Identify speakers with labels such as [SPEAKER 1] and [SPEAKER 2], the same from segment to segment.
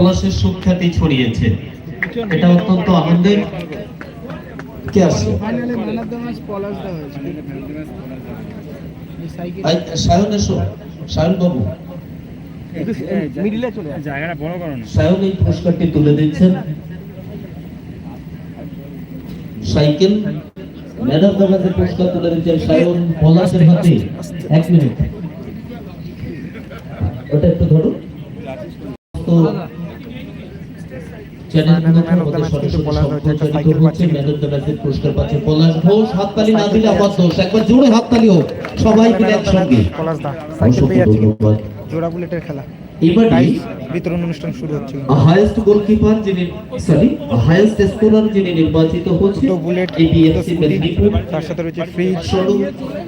[SPEAKER 1] পলাশের সুখ্যাতি ছড়িয়েছে। এটা অত্যন্ত আনন্দের। কে আসছে
[SPEAKER 2] সাইকেল
[SPEAKER 1] সায়ন এসো। সায়ন বাবু।
[SPEAKER 2] মিডিলে চলে
[SPEAKER 3] জায়গাটা বড় করো না।
[SPEAKER 1] সায়ন এই পুরস্কারটি তুলে দিচ্ছেন। সাইকেল। ম্যান অফ পুরস্কার তুলে দিচ্ছেন সায়ন পলাশের হাতে। এক মিনিট। ওটা একটু ধরো তো চ্যানেলগুলোর
[SPEAKER 2] Man of the
[SPEAKER 1] মধ্যে
[SPEAKER 2] কিন্তু পলাশ হয়েছে, একটা সাইকেল পাচ্ছে
[SPEAKER 1] ম্যান অফ দ্য ম্যাচের পুরস্কার পাচ্ছে পলাশ ঘোষ হাততালি না দিলে আমার দোষ একবার জোরে হাততালি হোক সবাই মিলে একসঙ্গে।
[SPEAKER 2] পলাশ দা সাইকেল পেয়ে যাচ্ছে। জোড়া বুলেটের খেলা।
[SPEAKER 1] এবারে
[SPEAKER 2] বিতরণ অনুষ্ঠান শুরু হচ্ছে।
[SPEAKER 1] হাইয়েস্ট গোলকিপার যিনি সরি হাইয়েস্ট স্কোরার যিনি নির্বাচিত হচ্ছে
[SPEAKER 2] দুটো বুলেট দুটো
[SPEAKER 1] মেদিনীপুর
[SPEAKER 2] তার সাথে রয়েছে ফ্রিজ
[SPEAKER 1] সোনু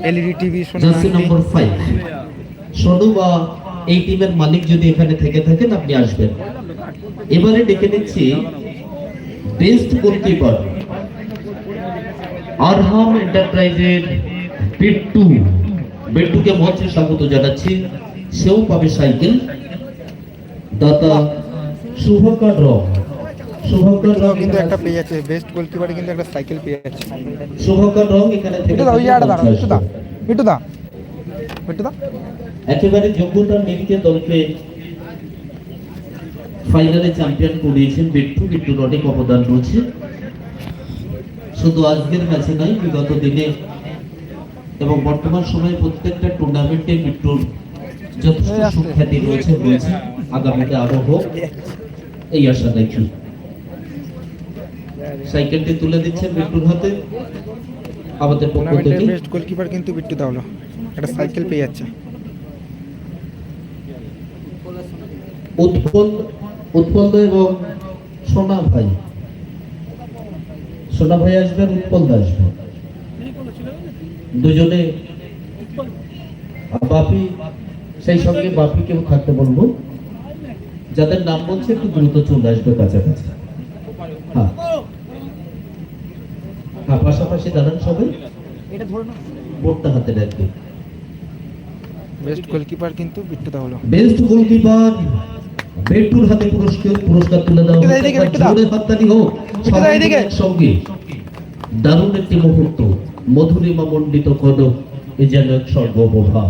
[SPEAKER 2] এলইডি টিভি সোনা
[SPEAKER 1] নম্বর সোনু বা এই টিমের মালিক যদি এখানে থেকে থাকেন আপনি আসবেন। এবারে ডেকে নিচ্ছি বেস্ট গোলকিপার আরহাম এন্টারপ্রাইজের বিট্টু বিট্টুকে মঞ্চে স্বাগত জানাচ্ছি। সেও পাবে সাইকেল। দাতা শুভকার রং শুভকার রং
[SPEAKER 2] কিন্তু একটা পেয়ে যাচ্ছে বেস্ট গোলকিপারে কিন্তু একটা সাইকেল পেয়ে যাচ্ছে।
[SPEAKER 1] শুভকার রং এখানে থেকে
[SPEAKER 2] দা ওই জায়গাটা দাঁড়াও একটু দা একটু দা একটু দা
[SPEAKER 1] একেবারে যোগ্যতার নিরিখে দলকে ফাইনালে চ্যাম্পিয়ন করিয়েছেন বিট্টু। বিট্টুর অনেক অবদান রয়েছে। শুধু আজকের ম্যাচে নয় বিগত দিনে এবং বর্তমান সময়ে প্রত্যেকটা টুর্নামেন্টে বিট্টুর যথেষ্ট সুখ্যাতি রয়েছে রয়েছে। আগামীতে আরও হোক এই আশা দেখি সাইকেলটি তুলে দিচ্ছেন বিট্টুর হাতে। আমাদের পক্ষ থেকে।
[SPEAKER 2] বেস্ট গোলকিপার কিন্তু বিট্টু দা হলো একটা সাইকেল পেয়ে যাচ্ছে।
[SPEAKER 1] উৎপল উৎপল দা এবং সোনা ভাই। সোনা ভাই আসবেন উৎপল দা আসবেন দুজনে বাপি সেই সঙ্গে বাপিকেও থাকতে বলব। যাদের নাম বলছে একটু দ্রুত চলে আসবে কাছাকাছি। হ্যাঁ। হ্যাঁ পাশাপাশি দাঁড়ান সবাই।
[SPEAKER 2] এটা ধরো
[SPEAKER 1] বোর্ডটা হাতে রাখবে।
[SPEAKER 2] বেস্ট গোলকিপার কিন্তু বিট্টু দা হলো
[SPEAKER 1] বেস্ট গোলকিপার বেটুর হাতে পুরস্কার পুরস্কার তুলে দেওয়া জোরে হাততালি হোক একসঙ্গে দারুণ একটি মুহূর্ত মধুরিমা মণ্ডিত কদক এ যেন এক স্বর্গপ্রভা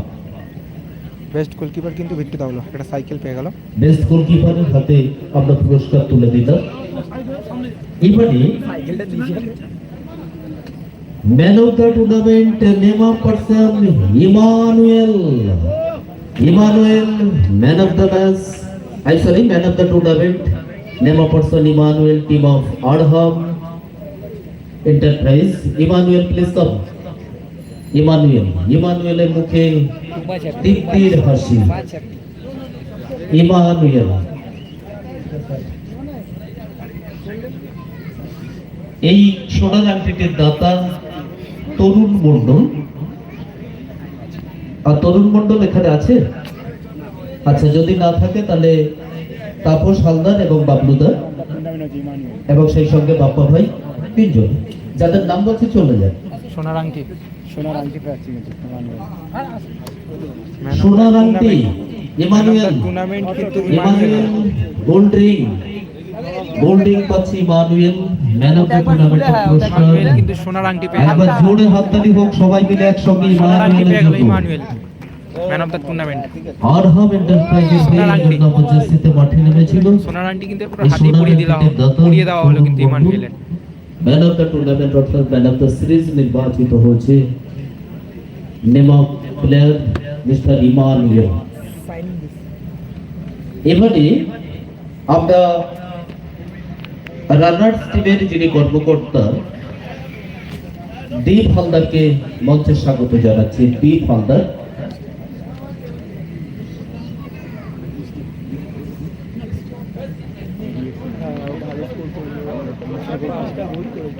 [SPEAKER 2] বেস্ট গোলকিপার কিন্তু বিট্টু দা হলো একটা সাইকেল পেয়ে গেল।
[SPEAKER 1] বেস্ট গোলকিপারের হাতে আমরা পুরস্কার তুলে দিলাম। এবারে man of the tournament name of person Emmanuel Emmanuel man of the match I sorry man of the tournament name of person Emmanuel team of Arham enterprise Emmanuel please come Emmanuel ইমানুয়েলের মুখে তৃপ্তির হাসি। Emmanuel এই সোনার আংটিটির দাতা তরুণ মণ্ডল। আর তরুণ মণ্ডল এখানে আছে? আচ্ছা যদি না থাকে তাহলে তাপস হালদার এবং বাবলুদার এবং সেই সঙ্গে বাপ্পা ভাই তিনজন যাদের নাম বলছে চলে যায়
[SPEAKER 2] সোনার আংটি।
[SPEAKER 3] সোনার আংটি
[SPEAKER 1] সোনার আংটি। ইমানুয়েল।
[SPEAKER 2] টুর্নামেন্ট কিন্তু
[SPEAKER 1] Emmanuel gold ring gold ring পাচ্ছি Emmanuel man of the tournament পুরস্কার।
[SPEAKER 2] কিন্তু সোনার আংটি পেয়ে
[SPEAKER 1] একবার জোরে হাততালি হোক সবাই মিলে একসঙ্গে
[SPEAKER 2] Emmanuel. Man of the tournament.
[SPEAKER 1] এন্টারপ্রাইজের। জন্য জার্সিতে মাঠে নেমেছিল।
[SPEAKER 2] সোনার আংটি কিন্তু পুরো হাতে দিলা দেওয়া হলো কিন্তু
[SPEAKER 1] তরুণ
[SPEAKER 2] ইমানুয়েলের
[SPEAKER 1] ম্যান অফ দ্য টুর্নামেন্ট অর্থাৎ ম্যান অফ দ্য সিরিজ নির্বাচিত হয়েছে name of player mister Emmanuel এবারে আমরা রানার্স টিমের যিনি কর্মকর্তা দীপ হালদারকে মঞ্চে স্বাগত জানাচ্ছি। দীপ হালদার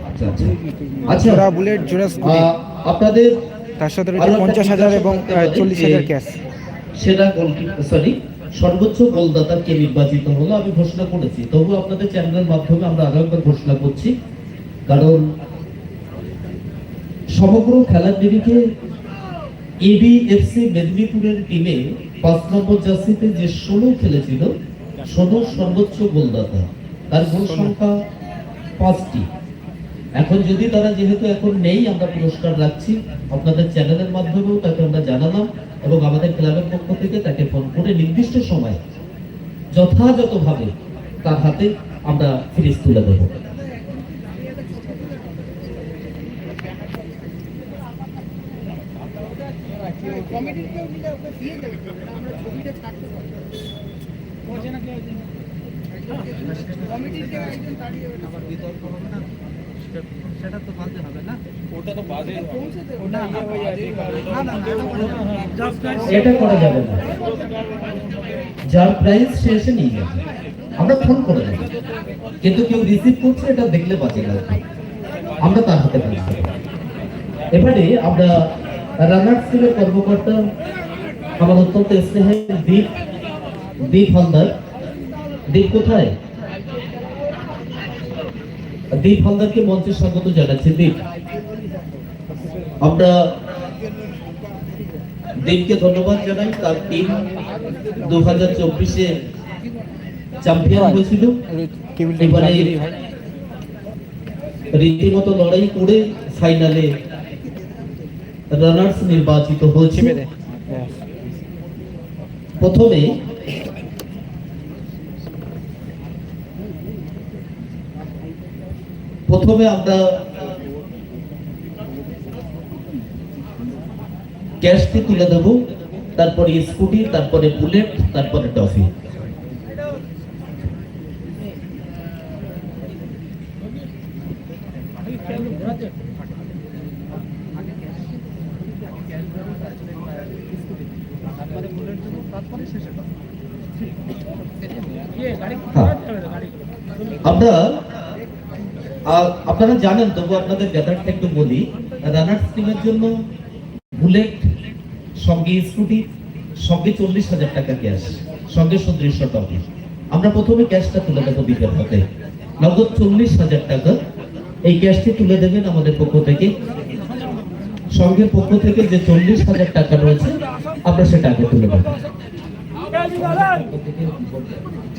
[SPEAKER 1] আচ্ছা, আচ্ছা। আচ্ছা
[SPEAKER 2] জোড়া বুলেট জোড়া স্কুটি
[SPEAKER 1] আপনাদের
[SPEAKER 2] তার সাথে রয়েছে পঞ্চাশ হাজার এবং চল্লিশ হাজার ক্যাশ।
[SPEAKER 1] সেরা গোলকিপার সরি সর্বোচ্চ গোলদাতা কে নির্বাচিত হলো আমি ঘোষণা করেছি। তবু আপনাদের চ্যানেলের মাধ্যমে আমরা আরও একবার ঘোষণা করছি। কারণ সমগ্র খেলার নিরিখে এবিএফসি মেদিনীপুরের টিমে পাঁচ নম্বর জার্সিতে যে ষোলো খেলেছিল সদর সর্বোচ্চ গোলদাতা। তার গোল সংখ্যা পাঁচটি। এখন যদি তারা যেহেতু এখন নেই, আমরা পুরস্কার রাখছি। আপনাদের চ্যানেলের মাধ্যমেও তাকে আমরা জানালাম এবং আমাদের ক্লাবের পক্ষ থেকে তাকে ফোন করে নির্দিষ্ট সময় যথাযথভাবে তার হাতে আমরা ফ্রিজ তুলে দেবো। এটা করা যাবে না। যার প্রাইস সে এসে নিয়ে যাবে। আমরা ফোন করে দেবো। কিন্তু কেউ রিসিভ করছে এটা দেখলে বাঁচে না আমরা তার হাতে দেবো। এবারে আমরা রানার স্কুলের কর্মকর্তা আমার অত্যন্ত স্নেহের দীপ দীপ হালদার। দীপ কোথায়? দীপ হালদারকে মঞ্চে স্বাগত জানাচ্ছি। দীপ আমরা দীপকে ধন্যবাদ জানাই। তার টিম দু হাজার চব্বিশে চ্যাম্পিয়ন হয়েছিল। এবারে রীতিমতো লড়াই করে ফাইনালে রানার্স নির্বাচিত হয়েছে। প্রথমে প্রথমে আমরা ক্যাশটি তুলে দেব তারপরে স্কুটি তারপরে বুলেট তারপরে টফি হ্যাঁ। আমরা আহ, আপনারা জানেন তবু আপনাদের ব্যাপারটা একটু বলি। রানার্স টিমের জন্য বুলেট সঙ্গে স্কুটি সঙ্গে চল্লিশ হাজার টাকা ক্যাশ সঙ্গে সদৃশ্য টপি আমরা প্রথমে ক্যাশটা তুলে দেবো দ্বীপের হাতে। নগদ চল্লিশ হাজার টাকা। এই ক্যাশটি তুলে দেবেন আমাদের পক্ষ থেকে। সঙ্গের পক্ষ থেকে যে চল্লিশ হাজার টাকা রয়েছে আমরা সেটা আগে তুলে দেবো।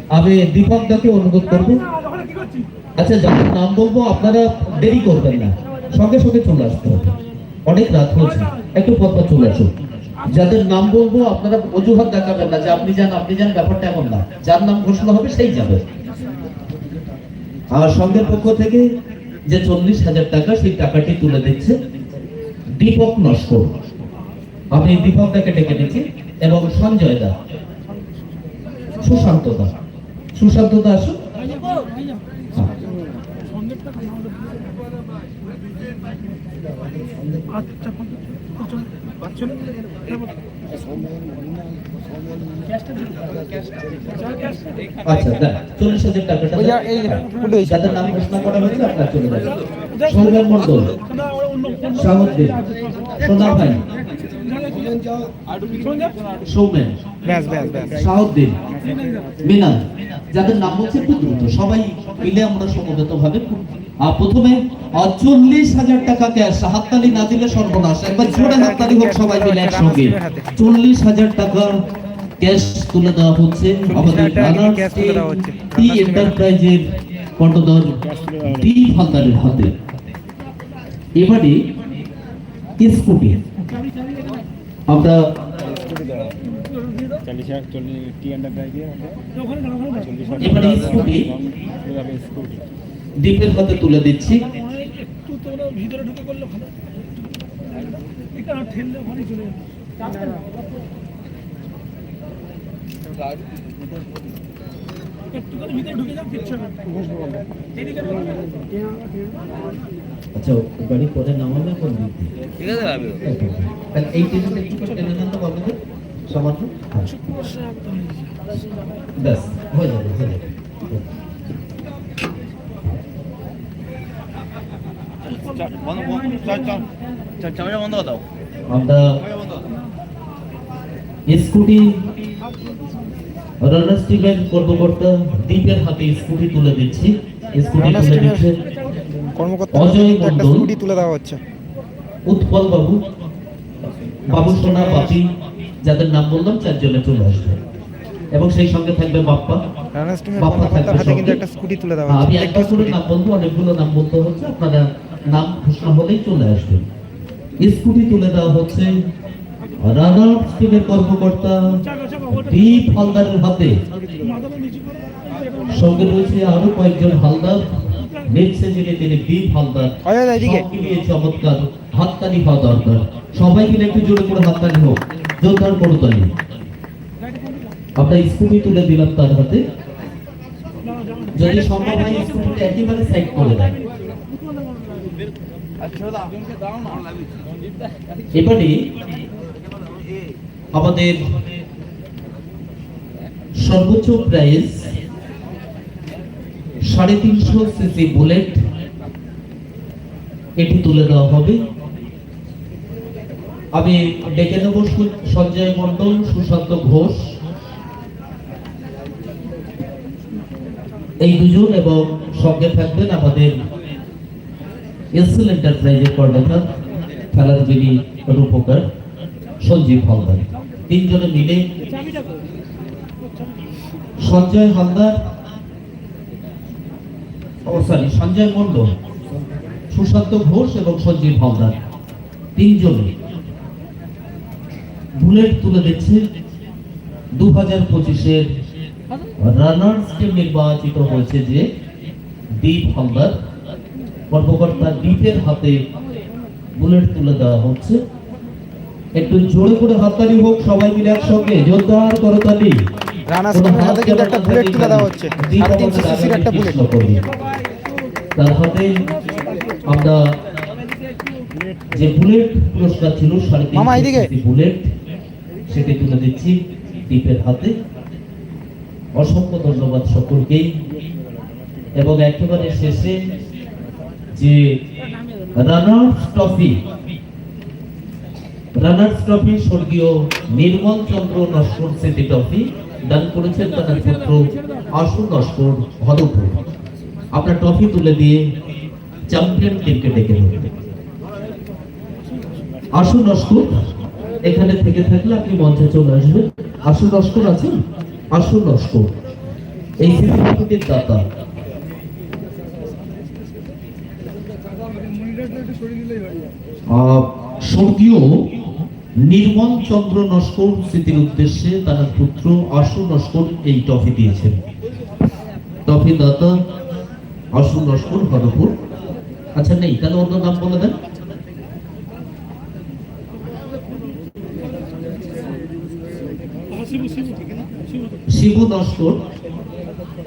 [SPEAKER 1] আমি দীপক দাকে অনুরোধ করব। আচ্ছা যাদের নাম বলব, আপনারা দেরি করবেন না। সঙ্গে সঙ্গে চলে আসতে অনেক রাত হয়েছে। একটু পর পর চলে আসুন। যাদের নাম বলব, আপনারা অজুহাত দেখাবেন না যে আপনি যান আপনি যান, ব্যাপারটা এমন না। যার নাম ঘোষণা হবে, সেই যাবে। আর সঙ্গের পক্ষ থেকে যে চল্লিশ হাজার টাকা, সেই টাকাটি তুলে দিচ্ছে দীপক নস্কর। আমি দীপক দাকে ডেকে দিচ্ছি এবং সঞ্জয় দা। সুশান্ত দা। সুশান্ত দা, আসুন। আচ্ছা চল্লিশ হাজার টাকাটা। যাদের নাম ঘোষণা করা হয়েছে আপনার চলে যাবে সৌমেন মন্ডল সাহদ্দিন সোনা ভাই। সৌমেন।
[SPEAKER 2] ব্যাস ব্যাস ব্যাস।
[SPEAKER 1] শাহদ্দিন মিনাল। যাদের নাম হচ্ছে একটু দ্রুত সবাই মিলে আমরা সমবেত ভাবে প্রথমে চল্লিশ হাজার টাকা ক্যাশ হাততালি না দিলে সর্বনাশ। একবার জোরে হাততালি হোক সবাই মিলে একসঙ্গে। চল্লিশ হাজার টাকা ক্যাশ তুলে দেওয়া হচ্ছে আমাদের। টি এন্টারপ্রাইজের কন্ট্রোলর টি হালদারের হাতে। এবারে স্কুটি। আমরা এবারে স্কুটি। দ্বীপের হাতে তুলে দিচ্ছি। আচ্ছা গাড়ি পরে নামাবে কোন দিক
[SPEAKER 4] ঠিক আছে
[SPEAKER 1] তাহলে এই টেবিলটা একটু টেনে নেন তো বাবুদের সমর্থন হ্যাঁ। ব্যাস হয়ে যাবে হয়ে যাবে।
[SPEAKER 4] দাও
[SPEAKER 1] আমরা স্কুটি রানার্স টিমের কর্মকর্তা দ্বীপের হাতে স্কুটি তুলে দিচ্ছি। স্কুটি তুলে দিচ্ছে
[SPEAKER 2] কর্মকর্তা
[SPEAKER 1] অজয়
[SPEAKER 2] একটা
[SPEAKER 1] মণ্ডল।
[SPEAKER 2] স্কুটি তুলে দেওয়া হচ্ছে।
[SPEAKER 1] উৎপল বাবু বাবু সোনা বাপি যাদের নাম বললাম চারজনে চলে আসবে। এবং সেই সঙ্গে থাকবে বাপ্পা। বাপ্পা থাকবে
[SPEAKER 2] হাতে কিন্তু একটা স্কুটি তুলে দেওয়া
[SPEAKER 1] আমি
[SPEAKER 2] হচ্ছে।
[SPEAKER 1] একবার করে নাম বলব অনেকগুলো নাম বলতে হচ্ছে। আপনারা নাম ঘোষণা হলেই চলে আসবেন স্কুটি তুলে দেওয়া হচ্ছে রানার টিমের কর্মকর্তা দীপ হালদারের হাতে। সঙ্গে রয়েছে আরও কয়েকজন হালদার। নেক্সটে যিনি তিনি দীপ হালদার। চমৎকার হাততালি হওয়া দরকার। সবাই মিলে একটু জোরে করে হাততালি হোক। জোরদার করতালি আমরা স্কুটি তুলে দিলাম তার হাতে। যদি সম্ভব হয় স্কুটিটা একেবারে সাইড করে দেয়। এবারে আমাদের সর্বোচ্চ প্রাইস সাড়ে তিনশো সিসি বুলেট। এটি তুলে দেওয়া হবে। আমি ডেকে নেব সঞ্জয় মন্ডল সুশান্ত ঘোষ। এই দুজন এবং সঙ্গে থাকবেন আমাদের এসএল এন্টারপ্রাইজের কর্ণধার খেলার যিনি রূপকার, সঞ্জীব হালদার। তিনজনে মিলে সঞ্জয় হালদার ও সরি সঞ্জয় মন্ডল সুশান্ত ঘোষ এবং সঞ্জীব হালদার। তিনজনে বুলেট তুলে দিচ্ছে দু হাজার পঁচিশের রানার্স টিম নির্বাচিত হয়েছে যে দীপ হালদার। কর্মকর্তা দীপের হাতে বুলেট তুলে দেওয়া হচ্ছে। একটু জোরে করে হাততালি হোক সবাই মিলে একসঙ্গে। জোরদার করতালি। তার হাতে আমরা যে বুলেট পুরস্কার ছিল সাড়ে
[SPEAKER 2] মামা,
[SPEAKER 1] তিনশো বুলেট সেটি তুলে দিচ্ছি দীপের হাতে। অসংখ্য ধন্যবাদ সকলকেই। এবং একেবারে শেষে যে রানার্স ট্রফি রানার্স ট্রফি স্বর্গীয় নির্মল চন্দ্র নস্কর স্মৃতি ট্রফি দান করেছেন তার পুত্র আশু নস্কর হদপুর আপনার ট্রফি তুলে দিয়ে চ্যাম্পিয়ন টিমকে ডেকে নেবেন আশু নস্কর, এখানে থেকে থাকলে আপনি মঞ্চে চলে আসবেন। আশু নস্কর আছেন? আশু নস্কর। এই স্মৃতিটির দাতা স্বর্গীয় নির্মল চন্দ্র নস্কর স্মৃতির উদ্দেশ্যে তার পুত্র আশু নস্কর এই ট্রফি দিয়েছেন। ট্রফি দাতা আশু নস্কর, হরপুর। আচ্ছা নেই, তাহলে অন্য নাম বলে দেন।
[SPEAKER 5] শিবু
[SPEAKER 1] নস্কর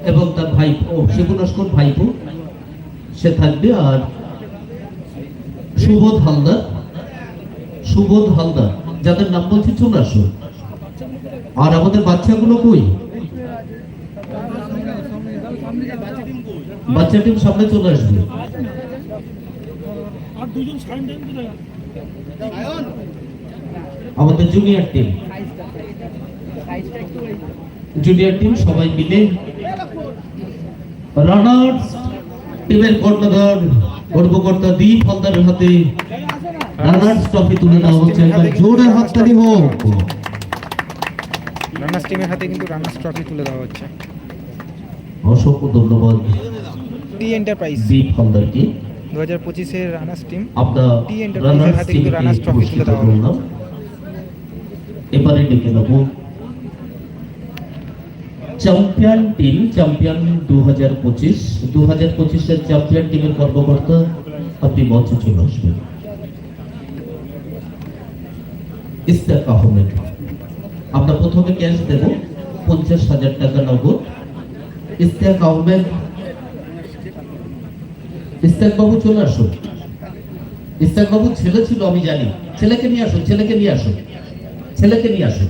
[SPEAKER 1] এবং তার ভাই ও, শিবু নস্কর ভাইপো, সে থাকবে আর সুবোধ হালদার। সুবোধ হালদার, যাদের নাম বলছি চলে আসো আর আমাদের বাচ্চাগুলো কই? বাচ্চা টিম সামনে চলে আসবে। আমাদের জুনিয়র টিম জুনিয়র টিম সবাই মিলে রানার্স টিমের কর্ণধার কর্মকর্তা দীপ হালদারের হাতে রানার্স ট্রফি তুলে দেওয়া হচ্ছে। একবার জোরে হাততালি হোক
[SPEAKER 2] রানার্স টিমের হাতে কিন্তু রানার্স ট্রফি তুলে দেওয়া হচ্ছে।
[SPEAKER 1] অসংখ্য ধন্যবাদ।
[SPEAKER 2] টি এন্টারপ্রাইজ
[SPEAKER 1] দীপ হালদারকে।
[SPEAKER 2] দু হাজার পঁচিশের রানার্স টিম
[SPEAKER 1] আমরা
[SPEAKER 2] টি এন্টারপ্রাইজের হাতে কিন্তু রানার্স ট্রফি তুলে দেওয়া হলো।
[SPEAKER 1] এবারে ডেকে নেব। চ্যাম্পিয়ন টিম চ্যাম্পিয়ন দু হাজার পঁচিশ। দু হাজার পঁচিশের চ্যাম্পিয়ন টিমের কর্মকর্তা, আপনি মঞ্চে চলে আসবেন। ইস্তাক আহমেদ। আমরা প্রথমে ক্যাশ দেব, পঞ্চাশ হাজার টাকা নগদ। ইস্তাক আহমেদ। ইস্তাক বাবু চলে আসুন। ইস্তাক বাবু ছেলে ছিল, আমি জানি। ছেলেকে নিয়ে আসুন, ছেলেকে নিয়ে আসুন। ছেলেকে নিয়ে আসুন।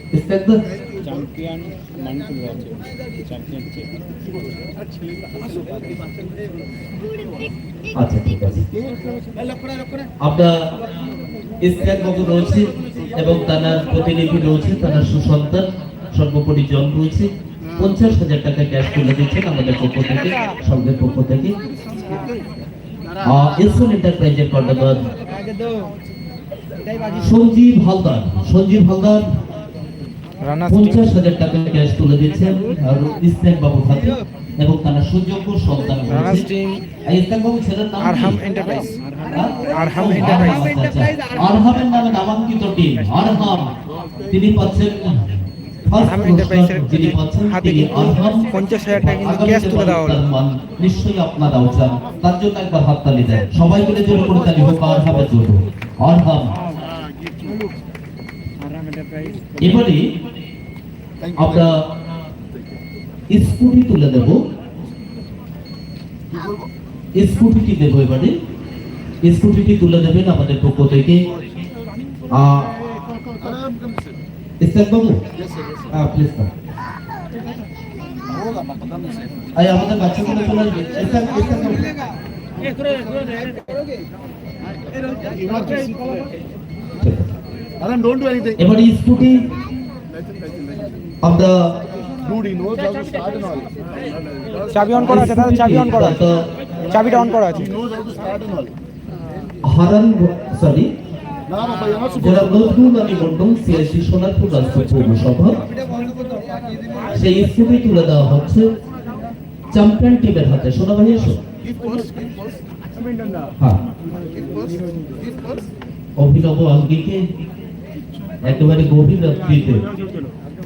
[SPEAKER 4] চ্যাম্পিয়ন আছে
[SPEAKER 1] আচ্ছা ঠিক আছে। আমরা বাবু রয়েছে এবং তার প্রতিনিধি রয়েছে তার সুসন্তান সর্বোপরি জন রয়েছে। পঞ্চাশ হাজার টাকা ক্যাশ তুলে দিচ্ছেন আমাদের পক্ষ থেকে সঙ্গের পক্ষ থেকে। এসএল এন্টারপ্রাইজের কর্ণধার সঞ্জীব হালদার। সঞ্জীব হালদার পঞ্চাশ হাজার টাকা ক্যাশ তুলে দিচ্ছেন ইসলাম বাবু হাতে এবং তার সুযোগ্য সন্তান
[SPEAKER 2] রানা
[SPEAKER 1] রয়েছে
[SPEAKER 2] স্টিম
[SPEAKER 1] এই ইসলাম বাবু ছেলের নাম
[SPEAKER 2] আরহাম এন্টারপ্রাইজ
[SPEAKER 1] হ্যাঁ?
[SPEAKER 2] আরহাম এন্টারপ্রাইজ।
[SPEAKER 1] আচ্ছা, আচ্ছা। আরহামের নামে নামাঙ্কিত টিম আরহাম। তিনি পাচ্ছেন first
[SPEAKER 2] আরহাম এন্টারপ্রাইজের
[SPEAKER 1] পুরস্কার যিনি পাচ্ছেন
[SPEAKER 2] হাতে
[SPEAKER 1] তিনি
[SPEAKER 2] কিন্তু
[SPEAKER 1] আরহাম।
[SPEAKER 2] 50,000 টাকা কিন্তু
[SPEAKER 1] আগামী
[SPEAKER 2] ক্যাশ তুলে দেওয়া হলো।
[SPEAKER 1] তার নিশ্চয়ই আপনারাও চান তার জন্য একবার হাততালি দেন। সবাই মিলে জোরে করে তালি হোক আরহামের জন্য। আরহাম। এবারে আমরা স্কুটি তুলে দেব স্কুটিটি দেবো এবারে স্কুটিটি তুলে দেবেন আমাদের পক্ষ থেকে আহ, ইসলাম বাবু হ্যাঁ প্লিজ আই আমাদের বাচ্চাগুলো চলে আসবে ইসলাম ইসলাম
[SPEAKER 3] all.
[SPEAKER 2] চাবি অন করা আছে দাদা চাবি অন করা আছে। চাবিটা অন করা আছে.
[SPEAKER 1] হারান সরি যারা নজরুল আলী মন্ডল সিএসি সোনারপুর রাজপুর পৌরসভা। সেই স্কুটি তুলে দেওয়া হচ্ছে চ্যাম্পিয়ন টিমের হাতে। সোনা ভাই এসো। হ্যাঁ। অভিনব আঙ্গিকে একেবারে গভীর রাত্রিতে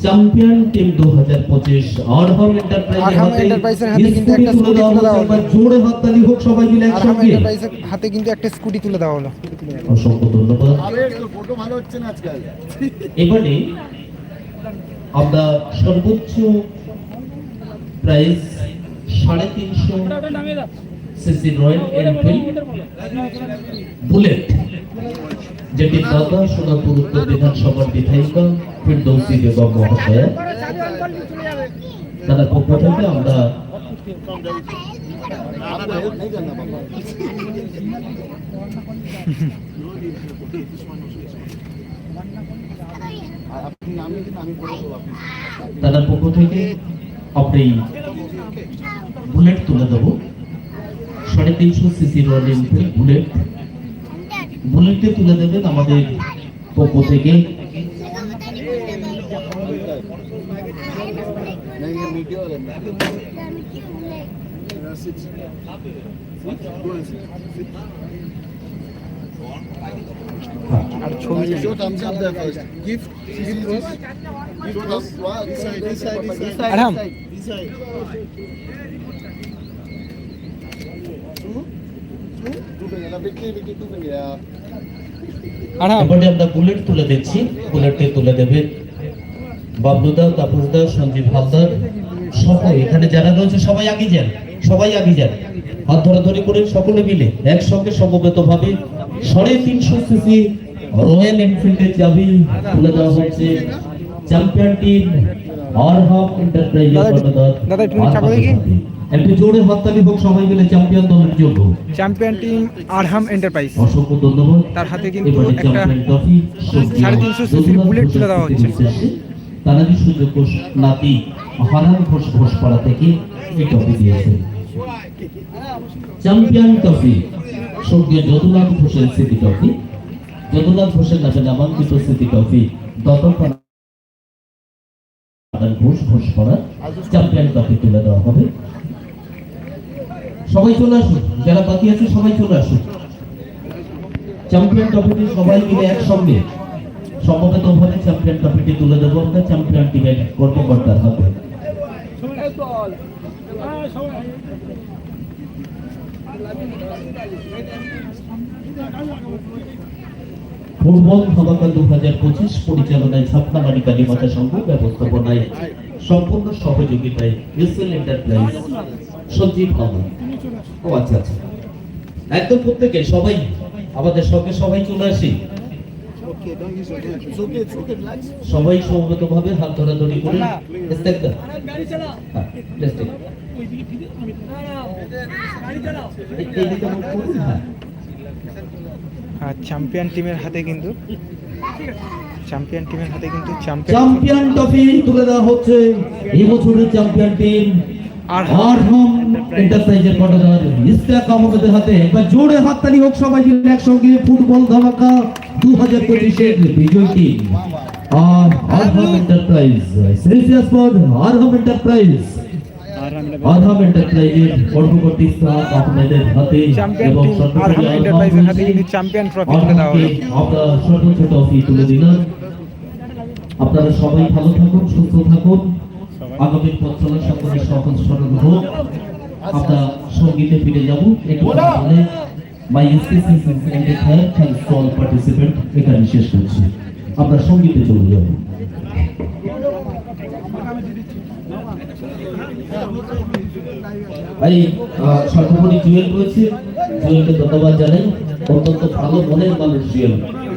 [SPEAKER 1] চ্যাম্পিয়ন টিম দু হাজার পঁচিশ আরহাম এন্টারপ্রাইজের হাতে
[SPEAKER 2] হাতে কিন্তু একটা স্কুটি তুলে দেওয়া
[SPEAKER 1] হচ্ছে
[SPEAKER 2] হলো।
[SPEAKER 1] এবার জোরে হাততালি হোক সবাই মিলে
[SPEAKER 2] আরহাম
[SPEAKER 1] একসঙ্গে।
[SPEAKER 2] এন্টারপ্রাইজের হাতে কিন্তু একটা স্কুটি তুলে দেওয়া হলো।
[SPEAKER 1] অসংখ্য ধন্যবাদ।
[SPEAKER 3] ফটো ভালো হচ্ছে না আজকাল
[SPEAKER 1] এবারে আমরা সর্বোচ্চ প্রাইস সাড়ে তিনশো সিসি রয়্যাল এনফিল্ড বুলেট যেটি দাদা সোনাপুর উত্তর বিধানসভার বিধায়িকা ফিরদৌসি বেগম মহাশয়া তাদের পক্ষ থেকে আমরা তাদের পক্ষ থেকে আপনি বুলেট তুলে দেবো। সাড়ে তিনশো সিসি রয়্যাল এনফিল্ড বুলেট। বুলেটকে তুলে দেবেন আমাদের পক্ষ থেকে।
[SPEAKER 2] আর ছবি
[SPEAKER 3] Show thumbs up there first. Give, give this. Thumbs. Wow, this side, this side, this side.
[SPEAKER 2] Arham.
[SPEAKER 3] This side. Two, two, two finger. Vicky, Vicky, two finger. Yeah.
[SPEAKER 1] আমরা bullet তুলে দিচ্ছি বুলেটটি তুলে দেবে বাবলুদা তাপসদা সঞ্জীব হালদার সবাই এখানে যারা রয়েছে সবাই আগে যান সবাই আগে যান। হাত ধরাধরি করে সকলে মিলে একসঙ্গে সমবেত ভাবে সাড়ে তিনশো সিসি রয়্যাল এনফিল্ডের চাবি তুলে দেওয়া হচ্ছে। চ্যাম্পিয়ন টিম এন্টারপ্রাইজের
[SPEAKER 2] দাদা, একটু-। একটু
[SPEAKER 1] জোরে হাততালি হোক সবাই মিলে চ্যাম্পিয়ন দলের জন্য।
[SPEAKER 2] চ্যাম্পিয়ন টিম আরহাম এন্টারপ্রাইজ
[SPEAKER 1] অসংখ্য ধন্যবাদ।
[SPEAKER 2] তার হাতে কিন্তু একটা সাড়ে তিনশো CC বুলেট তুলে দেওয়া হচ্ছে।
[SPEAKER 1] তারাই সুযোগ্য নাতি। হারান ঘোষ ঘোষপাড়া থেকে এই ট্রফি দিয়েছে। চ্যাম্পিয়ন ট্রফি স্বর্গীয় যদুনাথ ঘোষের স্মৃতি ট্রফি যদুনাথ ঘোষের নামে নামাঙ্কিত স্মৃতি trophy Duttapara Ghosh Ghoshpara champion trophy তুলে দেওয়া হবে। সবাই চলে আসুন, যারা বাকি আছে সবাই চলে আসুন। চ্যাম্পিয়ন ট্রফিটি সবাই মিলে একসঙ্গে। সমবেত ভাবে চ্যাম্পিয়ন ট্রফিটি তুলে দেবো আমরা চ্যাম্পিয়ন টিমের কর্মকর্তার হাতে। ব্যবস্থাপনায় সম্পূর্ণ সহযোগিতায় এসএল এন্টারপ্রাইজ আচ্ছা আচ্ছা। একদম প্রত্যেকে সবাই, আমাদের সঙ্গে সবাই চলে আসি। সবাই সমবেতভাবে হাত ধরাধরি করে
[SPEAKER 5] চালা
[SPEAKER 1] হ্যাঁ হ্যাঁ।
[SPEAKER 2] আর চ্যাম্পিয়ন টিমের হাতে কিন্তু চ্যাম্পিয়ন টিমের হাতে কিন্তু চ্যাম্পিয়ন
[SPEAKER 1] চ্যাম্পিয়ন ট্রফি তুলে দেওয়া হচ্ছে। এই বছরের চ্যাম্পিয়ন টিম
[SPEAKER 2] আর
[SPEAKER 1] আরহাম এন্টারপ্রাইজের কর্ণধার ইস্তাক আহমেদের হাতে একবার জোরে হাততালি হোক সবাই মিলে একসঙ্গে ফুটবল ধামাকা। দু হাজার পঁচিশের বিজয় টিম আরহাম এন্টারপ্রাইজ সেলসিয়াস পদ আরহাম এন্টারপ্রাইজ আরহাম এন্টারপ্রাইজের কর্মকর্তী স্টাফ আপনাদের হাতে এবং
[SPEAKER 2] আরহাম
[SPEAKER 1] আরহাম
[SPEAKER 2] এন্টারপ্রাইজের হাতে কিন্তু চ্যাম্পিয়ন ট্রফি তুলে দেওয়া হলো।
[SPEAKER 1] আমরা সর্বোচ্চ ট্রফি তুলে দিলাম আপনারা সবাই ভালো থাকুন সুস্থ থাকুন। আগামী পথ চলার সকলের সহজ সরল হোক আমরা সঙ্গীতে ফিরে যাব। একটু my species is third here thanks to all participant এখানে শেষ করছি আমরা সঙ্গীতে চলে যাব এই সর্বোপরি জুয়েল রয়েছে জুয়েলকে ধন্যবাদ জানাই। অত্যন্ত ভালো মনের মানুষ জুয়েল।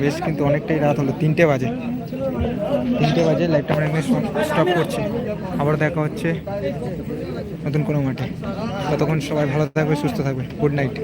[SPEAKER 2] বেশ কিন্তু অনেকটাই রাত হলো, তিনটে বাজে। তিনটে বাজে লাইটটা আমরা স্টপ করছে। আবার দেখা হচ্ছে নতুন কোনো মাঠে। ততক্ষণ সবাই ভালো থাকবে, সুস্থ থাকবে। Good night